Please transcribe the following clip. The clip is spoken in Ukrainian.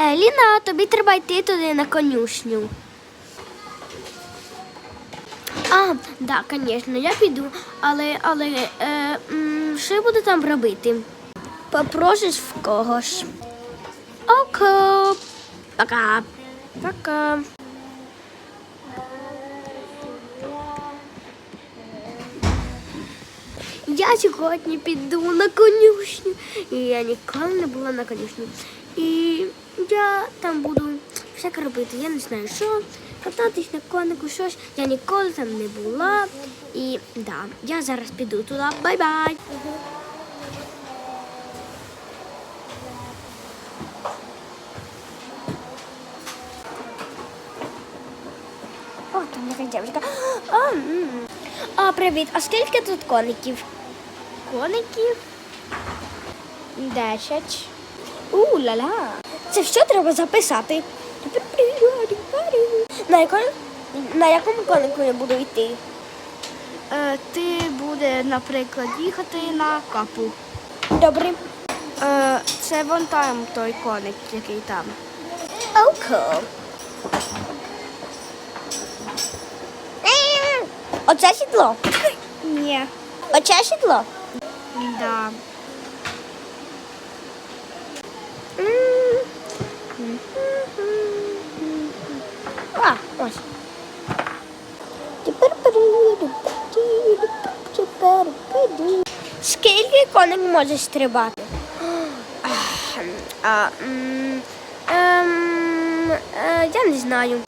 Еліна, тобі треба йти туди на конюшню. А, да, звісно, я піду, але, але е, м, що я буду там робити? Попросиш в когось. Око. Пока. Пока. Я сьогодні піду на конюшню. І я ніколи не була на конюшні. І я там буду всяке робити. Я не знаю що. Кататись на конику, щось. Я ніколи там не була. І да, я зараз піду туди. Бай-бай. О, там якась дівчинка. А, привіт. А скільки тут коників? Коників? Десять. У, ла-ла. Це все треба записати. На якому, на якому конику я буду йти? Е, ти буде, наприклад, їхати на капу. Добре. Е, це вон там той коник, який там. Око. Оце сідло. Ні. Оце сідло. Да. А, ось. Скільки коник може стрибати? А, м, ем, е, я не знаю.